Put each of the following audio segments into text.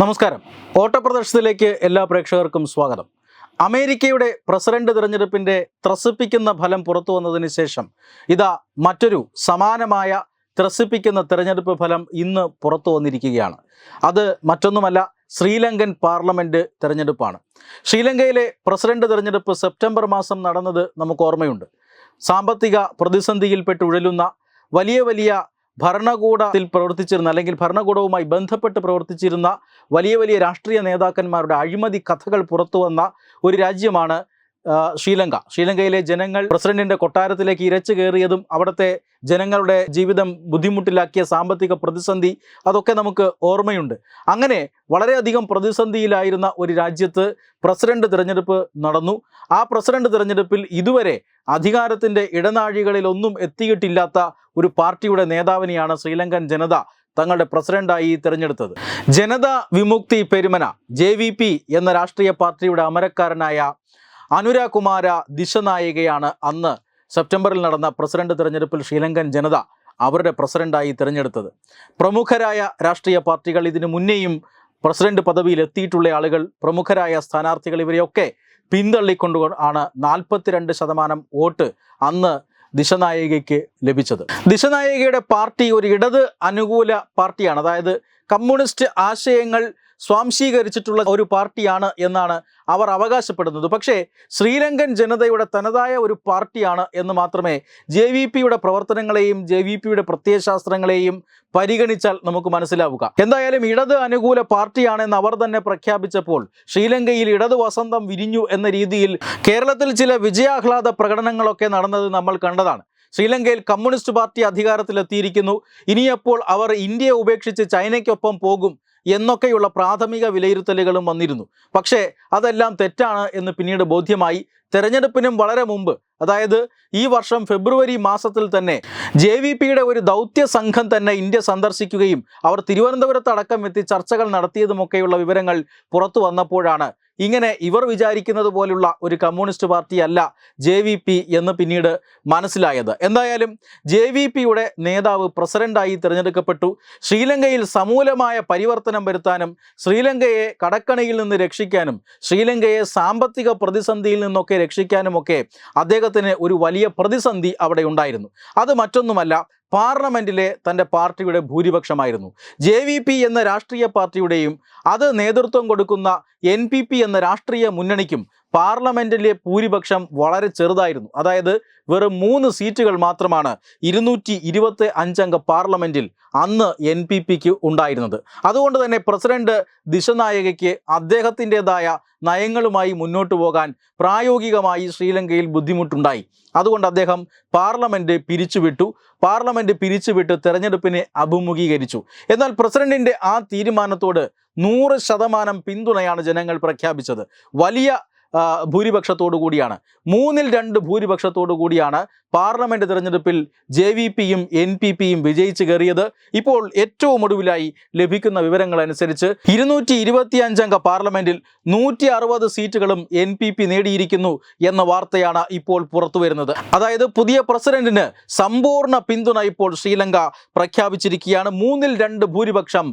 നമസ്കാരം. ഓട്ടപ്രദർശനത്തിലേക്ക് എല്ലാ പ്രേക്ഷകർക്കും സ്വാഗതം. അമേരിക്കയുടെ പ്രസിഡന്റ് തിരഞ്ഞെടുപ്പിന്റെ ത്രസിപ്പിക്കുന്ന ഫലം പുറത്തു വന്നതിന് ശേഷം ഇതാ മറ്റൊരു സമാനമായ ത്രസിപ്പിക്കുന്ന തിരഞ്ഞെടുപ്പ് ഫലം ഇന്ന് പുറത്തു വന്നിരിക്കുകയാണ്. അത് മറ്റൊന്നുമല്ല ശ്രീലങ്കൻ പാർലമെന്റ് തിരഞ്ഞെടുപ്പാണ്. ശ്രീലങ്കയിലെ പ്രസിഡന്റ് തിരഞ്ഞെടുപ്പ് സെപ്റ്റംബർ മാസം നടന്നത് നമുക്ക് ഓർമ്മയുണ്ട്. സാമ്പത്തിക പ്രതിസന്ധിയിൽപ്പെട്ട് ഉഴലുന്ന വലിയ വലിയ ഭരണകൂടത്തിൽ പ്രവർത്തിച്ചിരുന്ന അല്ലെങ്കിൽ ഭരണകൂടവുമായി ബന്ധപ്പെട്ട് പ്രവർത്തിച്ചിരുന്ന വലിയ വലിയ രാഷ്ട്രീയ നേതാക്കന്മാരുടെ അഴിമതി കഥകൾ പുറത്തു വന്ന ഒരു രാജ്യമാണ് ശ്രീലങ്ക. ശ്രീലങ്കയിലെ ജനങ്ങൾ പ്രസിഡന്റിന്റെ കൊട്ടാരത്തിലേക്ക് ഇരച്ചു കയറിയതും അവിടുത്തെ ജനങ്ങളുടെ ജീവിതം ബുദ്ധിമുട്ടിലാക്കിയ സാമ്പത്തിക പ്രതിസന്ധി അതൊക്കെ നമുക്ക് ഓർമ്മയുണ്ട്. അങ്ങനെ വളരെയധികം പ്രതിസന്ധിയിലായിരുന്ന ഒരു രാജ്യത്ത് പ്രസിഡന്റ് തിരഞ്ഞെടുപ്പ് നടന്നു. ആ പ്രസിഡന്റ് തിരഞ്ഞെടുപ്പിൽ ഇതുവരെ അധികാരത്തിന്റെ ഇടനാഴികളിൽ ഒന്നും എത്തിയിട്ടില്ലാത്ത ഒരു പാർട്ടിയുടെ നേതാവിനെയാണ് ശ്രീലങ്കൻ ജനത തങ്ങളുടെ പ്രസിഡന്റായി തിരഞ്ഞെടുത്തത്. ജനതാ വിമുക്തി പെരുമന ജെ എന്ന രാഷ്ട്രീയ പാർട്ടിയുടെ അമരക്കാരനായ അനുര കുമാര ദിശനായികയാണ് അന്ന് സെപ്റ്റംബറിൽ നടന്ന പ്രസിഡന്റ് തിരഞ്ഞെടുപ്പിൽ ശ്രീലങ്കൻ ജനത അവരുടെ പ്രസിഡന്റായി തിരഞ്ഞെടുത്തത്. പ്രമുഖരായ രാഷ്ട്രീയ പാർട്ടികൾ ഇതിനു മുന്നേയും പ്രസിഡന്റ് പദവിയിൽ എത്തിയിട്ടുള്ള ആളുകൾ പ്രമുഖരായ സ്ഥാനാർത്ഥികൾ ഇവരെയൊക്കെ പിന്തള്ളിക്കൊണ്ട് ആണ് നാൽപ്പത്തിരണ്ട് ശതമാനം വോട്ട് അന്ന് ദിശനായികയ്ക്ക് ലഭിച്ചത്. ദിശനായികയുടെ പാർട്ടി ഒരു ഇടത് അനുകൂല പാർട്ടിയാണ്. അതായത് കമ്മ്യൂണിസ്റ്റ് ആശയങ്ങൾ സ്വാംശീകരിച്ചിട്ടുള്ള ഒരു പാർട്ടിയാണ് എന്നാണ് അവർ അവകാശപ്പെടുന്നത്. പക്ഷേ ശ്രീലങ്കൻ ജനതയുടെ തനതായ ഒരു പാർട്ടിയാണ് എന്ന് മാത്രമേ ജെ വി പിയുടെ പ്രവർത്തനങ്ങളെയും ജെ വി പിയുടെ പ്രത്യയശാസ്ത്രങ്ങളെയും പരിഗണിച്ചാൽ നമുക്ക് മനസ്സിലാവുക. എന്തായാലും ഇടത് അനുകൂല പാർട്ടിയാണെന്ന് അവർ തന്നെ പ്രഖ്യാപിച്ചപ്പോൾ ശ്രീലങ്കയിൽ ഇടത് വസന്തം വിരിഞ്ഞു എന്ന രീതിയിൽ കേരളത്തിൽ ചില വിജയാഹ്ലാദ പ്രകടനങ്ങളൊക്കെ നടന്നത് നമ്മൾ കണ്ടതാണ്. ശ്രീലങ്കയിൽ കമ്മ്യൂണിസ്റ്റ് പാർട്ടി അധികാരത്തിലെത്തിയിരിക്കുന്നു. ഇനിയപ്പോൾ അവർ ഇന്ത്യയെ ഉപേക്ഷിച്ച് ചൈനയ്ക്കൊപ്പം പോകും എന്നൊക്കെയുള്ള പ്രാഥമിക വിലയിരുത്തലുകളും വന്നിരുന്നു. പക്ഷേ അതെല്ലാം തെറ്റാണ് എന്ന് പിന്നീട് ബോധ്യമായി. തെരഞ്ഞെടുപ്പിനും വളരെ മുമ്പ് അതായത് ഈ വർഷം ഫെബ്രുവരി മാസത്തിൽ തന്നെ ജെ വി പിയുടെ ഒരു ദൗത്യ സംഘം തന്നെ ഇന്ത്യ സന്ദർശിക്കുകയും അവർ തിരുവനന്തപുരത്ത് അടക്കം എത്തി ചർച്ചകൾ നടത്തിയതുമൊക്കെയുള്ള വിവരങ്ങൾ പുറത്തു വന്നപ്പോഴാണ് ഇങ്ങനെ ഇവർ വിചാരിക്കുന്നത് പോലുള്ള ഒരു കമ്മ്യൂണിസ്റ്റ് പാർട്ടി അല്ല ജെ വി പി എന്ന് പിന്നീട് മനസ്സിലായത്. എന്തായാലും ജെ വി പിയുടെ നേതാവ് പ്രസിഡന്റായി തിരഞ്ഞെടുക്കപ്പെട്ടു. ശ്രീലങ്കയിൽ സമൂലമായ പരിവർത്തനം വരുത്താനും ശ്രീലങ്കയെ കടക്കണിയിൽ നിന്ന് രക്ഷിക്കാനും ശ്രീലങ്കയെ സാമ്പത്തിക പ്രതിസന്ധിയിൽ നിന്നൊക്കെ രക്ഷിക്കാനുമൊക്കെ അദ്ദേഹത്തിന് ഒരു വലിയ പ്രതിസന്ധി അവിടെ ഉണ്ടായിരുന്നു. അത് മറ്റൊന്നുമല്ല പാർലമെന്റിലെ തന്റെ പാർട്ടിയുടെ ഭൂരിപക്ഷമായിരുന്നു. ജെ വി പി എന്ന രാഷ്ട്രീയ പാർട്ടിയുടെയും അത് നേതൃത്വം കൊടുക്കുന്ന എൻ പി പി എന്ന രാഷ്ട്രീയ മുന്നണിക്കും പാർലമെന്റിലെ ഭൂരിപക്ഷം വളരെ ചെറുതായിരുന്നു. അതായത് വെറും മൂന്ന് സീറ്റുകൾ മാത്രമാണ് ഇരുന്നൂറ്റി ഇരുപത്തി അഞ്ചംഗ പാർലമെന്റിൽ അന്ന് എൻ പി പിക്ക് ഉണ്ടായിരുന്നത്. അതുകൊണ്ട് തന്നെ പ്രസിഡന്റ് ദിശനായകയ്ക്ക് അദ്ദേഹത്തിന്റെതായ നയങ്ങളുമായി മുന്നോട്ട് പോകാൻ പ്രായോഗികമായി ശ്രീലങ്കയിൽ ബുദ്ധിമുട്ടുണ്ടായി. അതുകൊണ്ട് അദ്ദേഹം പാർലമെന്റ് പിരിച്ചുവിട്ടു. പാർലമെന്റ് പിരിച്ചുവിട്ട് തെരഞ്ഞെടുപ്പിനെ അഭിമുഖീകരിച്ചു. എന്നാൽ പ്രസിഡന്റിന്റെ ആ തീരുമാനത്തോട് നൂറ് ശതമാനം പിന്തുണയാണ് ജനങ്ങൾ പ്രഖ്യാപിച്ചത്. വലിയ ഭൂരിപക്ഷത്തോടു കൂടിയാണ്. മൂന്നിൽ രണ്ട് ഭൂരിപക്ഷത്തോടു കൂടിയാണ് പാർലമെന്റ് തിരഞ്ഞെടുപ്പിൽ ജെ വി പിയും എൻ പി പിയും വിജയിച്ചു കയറിയത്. ഇപ്പോൾ ഏറ്റവും ഒടുവിലായി ലഭിക്കുന്ന വിവരങ്ങൾ അനുസരിച്ച് ഇരുന്നൂറ്റി ഇരുപത്തിയഞ്ചംഗ പാർലമെന്റിൽ നൂറ്റി അറുപത് സീറ്റുകളും എൻ പി പി നേടിയിരിക്കുന്നു എന്ന വാർത്തയാണ് ഇപ്പോൾ പുറത്തു വരുന്നത്. അതായത് പുതിയ പ്രസിഡന്റിന് സമ്പൂർണ പിന്തുണ ഇപ്പോൾ ശ്രീലങ്ക പ്രഖ്യാപിച്ചിരിക്കുകയാണ്. മൂന്നിൽ രണ്ട് ഭൂരിപക്ഷം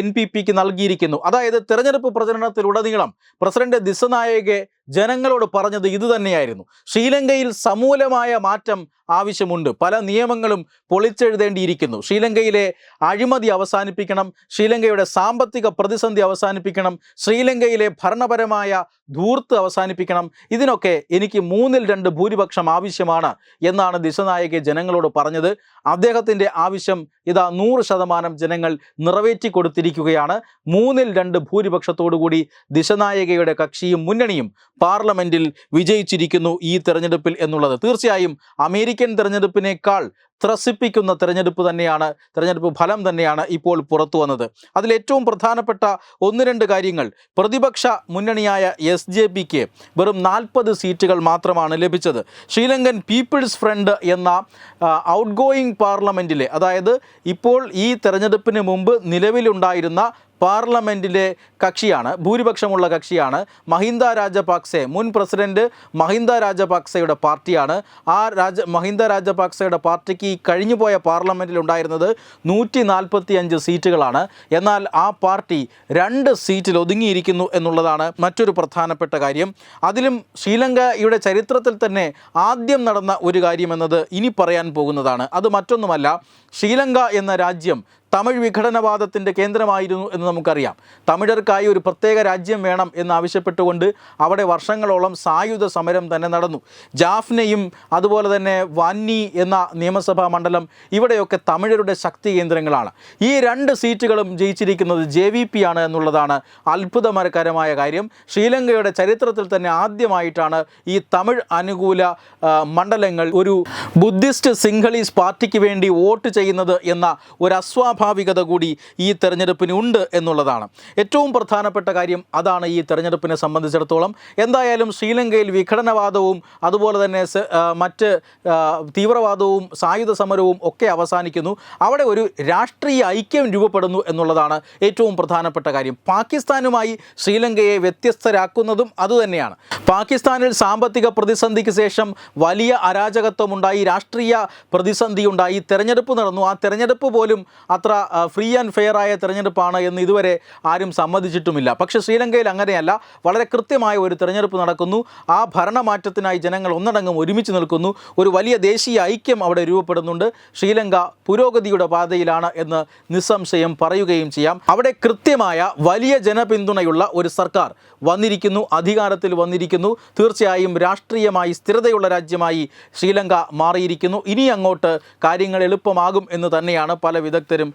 എൻ പി പിക്ക് നൽകിയിരിക്കുന്നു. അതായത് തെരഞ്ഞെടുപ്പ് പ്രചരണത്തിലുടനീളം പ്രസിഡന്റ് ദിസനായകെ que ജനങ്ങളോട് പറഞ്ഞത് ഇത് തന്നെയായിരുന്നു. ശ്രീലങ്കയിൽ സമൂലമായ മാറ്റം ആവശ്യമുണ്ട്. പല നിയമങ്ങളും പൊളിച്ചെഴുതേണ്ടിയിരിക്കുന്നു. ശ്രീലങ്കയിലെ അഴിമതി അവസാനിപ്പിക്കണം ശ്രീലങ്കയുടെ സാമ്പത്തിക പ്രതിസന്ധി അവസാനിപ്പിക്കണം ശ്രീലങ്കയിലെ ഭരണപരമായ ധൂർത്ത് അവസാനിപ്പിക്കണം. ഇതിനൊക്കെ എനിക്ക് മൂന്നിൽ രണ്ട് ഭൂരിപക്ഷം ആവശ്യമാണ് എന്നാണ് ദിശനായകെ ജനങ്ങളോട് പറഞ്ഞത്. അദ്ദേഹത്തിന്റെ ആവശ്യം ഇതാ നൂറ് ശതമാനം ജനങ്ങൾ നിറവേറ്റി കൊടുത്തിരിക്കുകയാണ്. മൂന്നിൽ രണ്ട് ഭൂരിപക്ഷത്തോടുകൂടി ദിശനായകയുടെ കക്ഷിയും മുന്നണിയും പാർലമെന്റിൽ വിജയിച്ചിരിക്കുന്നു ഈ തെരഞ്ഞെടുപ്പിൽ എന്നുള്ളത്. തീർച്ചയായും അമേരിക്കൻ തെരഞ്ഞെടുപ്പിനേക്കാൾ ത്രസിപ്പിക്കുന്ന തെരഞ്ഞെടുപ്പ് തന്നെയാണ് തെരഞ്ഞെടുപ്പ് ഫലം തന്നെയാണ് ഇപ്പോൾ പുറത്തു വന്നത്. അതിലേറ്റവും പ്രധാനപ്പെട്ട ഒന്ന് രണ്ട് കാര്യങ്ങൾ. പ്രതിപക്ഷ മുന്നണിയായ എസ് ജെ പിക്ക് വെറും നാൽപ്പത് സീറ്റുകൾ മാത്രമാണ് ലഭിച്ചത്. ശ്രീലങ്കൻ പീപ്പിൾസ് ഫ്രണ്ട് എന്ന ഔട്ട് ഗോയിങ് പാർലമെന്റിലെ അതായത് ഇപ്പോൾ ഈ തെരഞ്ഞെടുപ്പിന് മുമ്പ് നിലവിലുണ്ടായിരുന്ന പാർലമെന്റിലെ കക്ഷിയാണ് ഭൂരിപക്ഷമുള്ള കക്ഷിയാണ് മഹിന്ദ രാജപാക്സെ. മുൻ പ്രസിഡന്റ് മഹിന്ദ രാജപാക്സെയുടെ പാർട്ടിയാണ്. ആ രാജ മഹിന്ദ രാജപാക്സെയുടെ പാർട്ടിക്ക് ഈ കഴിഞ്ഞുപോയ പാർലമെന്റിൽ ഉണ്ടായിരുന്നത് നൂറ്റി നാൽപ്പത്തി അഞ്ച് സീറ്റുകളാണ്. എന്നാൽ ആ പാർട്ടി രണ്ട് സീറ്റിൽ ഒതുങ്ങിയിരിക്കുന്നു എന്നുള്ളതാണ് മറ്റൊരു പ്രധാനപ്പെട്ട കാര്യം. അതിലും ശ്രീലങ്കയുടെ ചരിത്രത്തിൽ തന്നെ ആദ്യം നടന്ന ഒരു കാര്യമെന്നത് ഇനി പറയാൻ പോകുന്നതാണ്. അത് മറ്റൊന്നുമല്ല ശ്രീലങ്ക എന്ന രാജ്യം തമിഴ് വിഘടനവാദത്തിന്റെ കേന്ദ്രമായിരുന്നു എന്ന് നമുക്കറിയാം. തമിഴർക്കായി ഒരു പ്രത്യേക രാജ്യം വേണം എന്നാവശ്യപ്പെട്ടുകൊണ്ട് അവിടെ വർഷങ്ങളോളം സായുധ സമരം തന്നെ നടന്നു. ജാഫ്നയും അതുപോലെ തന്നെ വാന്നി എന്ന നിയമസഭാ മണ്ഡലം ഇവിടെയൊക്കെ തമിഴരുടെ ശക്തി കേന്ദ്രങ്ങളാണ്. ഈ രണ്ട് സീറ്റുകളും ജയിച്ചിരിക്കുന്നത് ജെ വി പി ആണ് എന്നുള്ളതാണ് അത്ഭുതമരകരമായ കാര്യം. ശ്രീലങ്കയുടെ ചരിത്രത്തിൽ തന്നെ ആദ്യമായിട്ടാണ് ഈ തമിഴ് അനുകൂല മണ്ഡലങ്ങൾ ഒരു ബുദ്ധിസ്റ്റ് സിംഹളീസ് പാർട്ടിക്ക് വേണ്ടി വോട്ട് ചെയ്യുന്നത് എന്ന ഒരു അസ്വാഭാവികത കൂടി ഈ തെരഞ്ഞെടുപ്പിന് ഉണ്ട് എന്നുള്ളതാണ്. ഏറ്റവും പ്രധാനപ്പെട്ട കാര്യം അതാണ് ഈ തെരഞ്ഞെടുപ്പിനെ സംബന്ധിച്ചിടത്തോളം. എന്തായാലും ശ്രീലങ്കയിൽ വിഘടനവാദവും അതുപോലെ തന്നെ മറ്റ് തീവ്രവാദവും സായുധ സമരവും ഒക്കെ അവസാനിക്കുന്നു. അവിടെ ഒരു രാഷ്ട്രീയ ഐക്യം രൂപപ്പെടുന്നു എന്നുള്ളതാണ് ഏറ്റവും പ്രധാനപ്പെട്ട കാര്യം. പാകിസ്ഥാനുമായി ശ്രീലങ്കയെ വ്യത്യസ്തരാക്കുന്നതും അതുതന്നെയാണ്. പാകിസ്ഥാനിൽ സാമ്പത്തിക പ്രതിസന്ധിക്ക് ശേഷം വലിയ അരാജകത്വമുണ്ടായി രാഷ്ട്രീയ പ്രതിസന്ധി ഉണ്ടായി തെരഞ്ഞെടുപ്പ് നടന്നു. ആ തെരഞ്ഞെടുപ്പ് പോലും അത്ര ഫ്രീ ആൻഡ് ഫെയർ ആയ തെരഞ്ഞെടുപ്പാണ് എന്ന് ഇതുവരെ ആരും സമ്മതിച്ചിട്ടുമില്ല. പക്ഷേ ശ്രീലങ്കയിൽ അങ്ങനെയല്ല. വളരെ കൃത്യമായ ഒരു തെരഞ്ഞെടുപ്പ് നടക്കുന്നു. ആ ഭരണമാറ്റത്തിനായി ജനങ്ങൾ ഒന്നടങ്കം ഒരുമിച്ച് നിൽക്കുന്നു. ഒരു വലിയ ദേശീയ ഐക്യം അവിടെ രൂപപ്പെടുന്നുണ്ട്. ശ്രീലങ്ക പുരോഗതിയുടെ പാതയിലാണ് എന്ന് നിസ്സംശയം പറയുകയും ചെയ്യാം. അവിടെ കൃത്യമായ വലിയ ജനപിന്തുണയുള്ള ഒരു സർക്കാർ വന്നിരിക്കുന്നു. അധികാരത്തിൽ വന്നിരിക്കുന്നു. തീർച്ചയായും രാഷ്ട്രീയമായി സ്ഥിരതയുള്ള രാജ്യമായി ശ്രീലങ്ക മാറിയിരിക്കുന്നു. ഇനി അങ്ങോട്ട് കാര്യങ്ങൾ എളുപ്പമാകും എന്ന് തന്നെയാണ് പല വിദഗ്ധരും